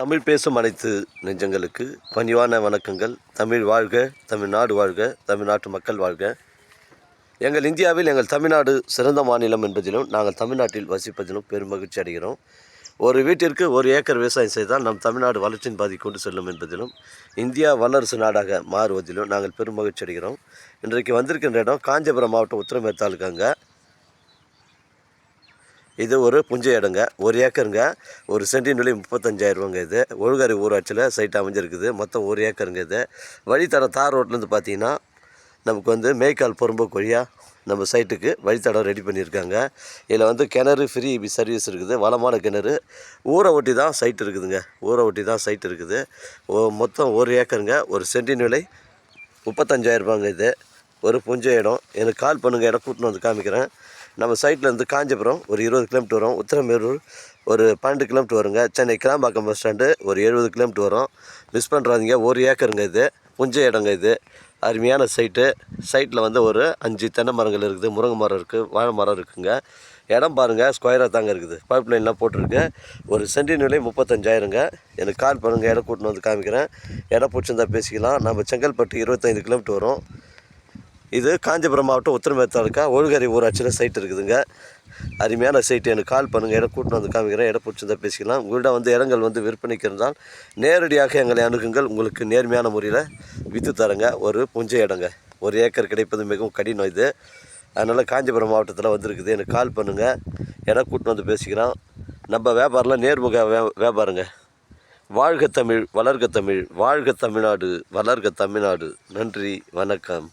தமிழ் பேசும் அனைத்து நெஞ்சங்களுக்கு பணிவான வணக்கங்கள். தமிழ் வாழ்க தமிழ்நாடு வாழ்க தமிழ்நாட்டு மக்கள் வாழ்க. எங்கள் இந்தியாவில் எங்கள் தமிழ்நாடு சிறந்த மாநிலம் என்பதிலும் நாங்கள் தமிழ்நாட்டில் வசிப்பதிலும் பெரும் மகிழ்ச்சி அடைகிறோம். ஒரு வீட்டிற்கு ஒரு ஏக்கர் விவசாயம் செய்தால் நம் தமிழ்நாடு வளர்ச்சியின் பாதி கொண்டு செல்லும் என்பதிலும் இந்தியா வல்லரசு நாடாக மாறுவதிலும் நாங்கள் பெரும் மகிழ்ச்சி அடைகிறோம். இன்றைக்கு வந்திருக்கின்ற இடம் காஞ்சிபுரம் மாவட்டம் உத்திரமேர் தாலுக்காங்க இது ஒரு புஞ்சை இடங்க ஒரு ஏக்கருங்க. ஒரு சென்டின் விலை முப்பத்தஞ்சாயிரம் ரூபாங்க இது. ஒழுகாரி ஊராட்சியில் சைட் அமைஞ்சிருக்குது. மொத்தம் ஒரு ஏக்கருங்க இது. வழித்தடம் தார் ரோட்லேருந்து பார்த்தீங்கன்னா நமக்கு வந்து மேய்க்கால் பொறும்பு கொழியாக நம்ம சைட்டுக்கு வழித்தடம் ரெடி பண்ணியிருக்காங்க. இதில் வந்து கிணறு ஃப்ரீ சர்வீஸ் இருக்குது. வளமான கிணறு. ஊரை ஒட்டி தான் சைட் இருக்குதுங்க. ஊரை ஒட்டி தான் சைட் இருக்குது. ஓ மொத்தம் ஒரு ஏக்கருங்க. ஒரு சென்டின் விலை முப்பத்தஞ்சாயிரம் ரூபாங்க இது. ஒரு புஞ்ச இடம். எனக்கு கால் பண்ணுங்கள் இடம் கூட்டின்னு வந்து காமிக்கிறேன். நம்ம சைட்லேருந்து காஞ்சிபுரம் ஒரு இருபது கிலோமீட்டர் வரும். உத்திரமேரூர் ஒரு பன்னெண்டு கிலோமீட்டர் வருங்க. சென்னை கிளாம்பாக்கம் பஸ் ஸ்டாண்டு ஒரு எழுபது கிலோமீட்டர் வரும். மிஸ் பண்ணுறாதீங்க ஒரு ஏக்கருங்க இது. புஞ்ச இடங்க இது. அருமையான சைட்டு சைட்டில் வந்து ஒரு அஞ்சு தென்னை மரங்கள் இருக்குது. முருங்கை மரம் இருக்குது வாழை மரம் இருக்குங்க. இடம் பாருங்கள் ஸ்கொயராக தாங்க இருக்குது. பைப் லைன்லாம் போட்டிருக்கு. ஒரு சென்டின் விலை முப்பத்தஞ்சாயிரங்க. எனக்கு கால் பண்ணுங்கள் இடம் கூட்டின்னு வந்து காமிக்கிறேன். இடம் பிடிச்சிருந்தா பேசிக்கலாம். நம்ம செங்கல்பட்டு இருபத்தைந்து கிலோமீட்டர் வரும். இது காஞ்சிபுரம் மாவட்டம் உத்திரமேர் தாலுக்கா ஒழுகரை ஊராட்சியில் சைட் இருக்குதுங்க. அருமையான சைட்டு எனக்கு கால் பண்ணுங்கள் இடம் கூட்டின்னு வந்து காமிக்கிறேன். இடம் பிடிச்சிருந்தா பேசிக்கலாம். உங்கள்கிட்ட வந்து இடங்கள் வந்து விற்பனைக்கு இருந்தால் நேரடியாக எங்களை அணுகுங்கள். உங்களுக்கு நேர்மையான முறையில் விற்று தரங்க. ஒரு புஞ்ச இடங்க. ஒரு ஏக்கர் கிடைப்பது மிகவும் கடினம் இது. அதனால் காஞ்சிபுரம் மாவட்டத்தில் வந்திருக்குது. எனக்கு கால் பண்ணுங்கள் இடம் கூட்டின்னு வந்து பேசிக்கிறோம் நம்ம வியாபாரம்லாம் நேர்முக வே வியாபாரங்க. வாழ்க தமிழ் வளர்க தமிழ் வாழ்க தமிழ்நாடு வளர்க தமிழ்நாடு. நன்றி. வணக்கம்.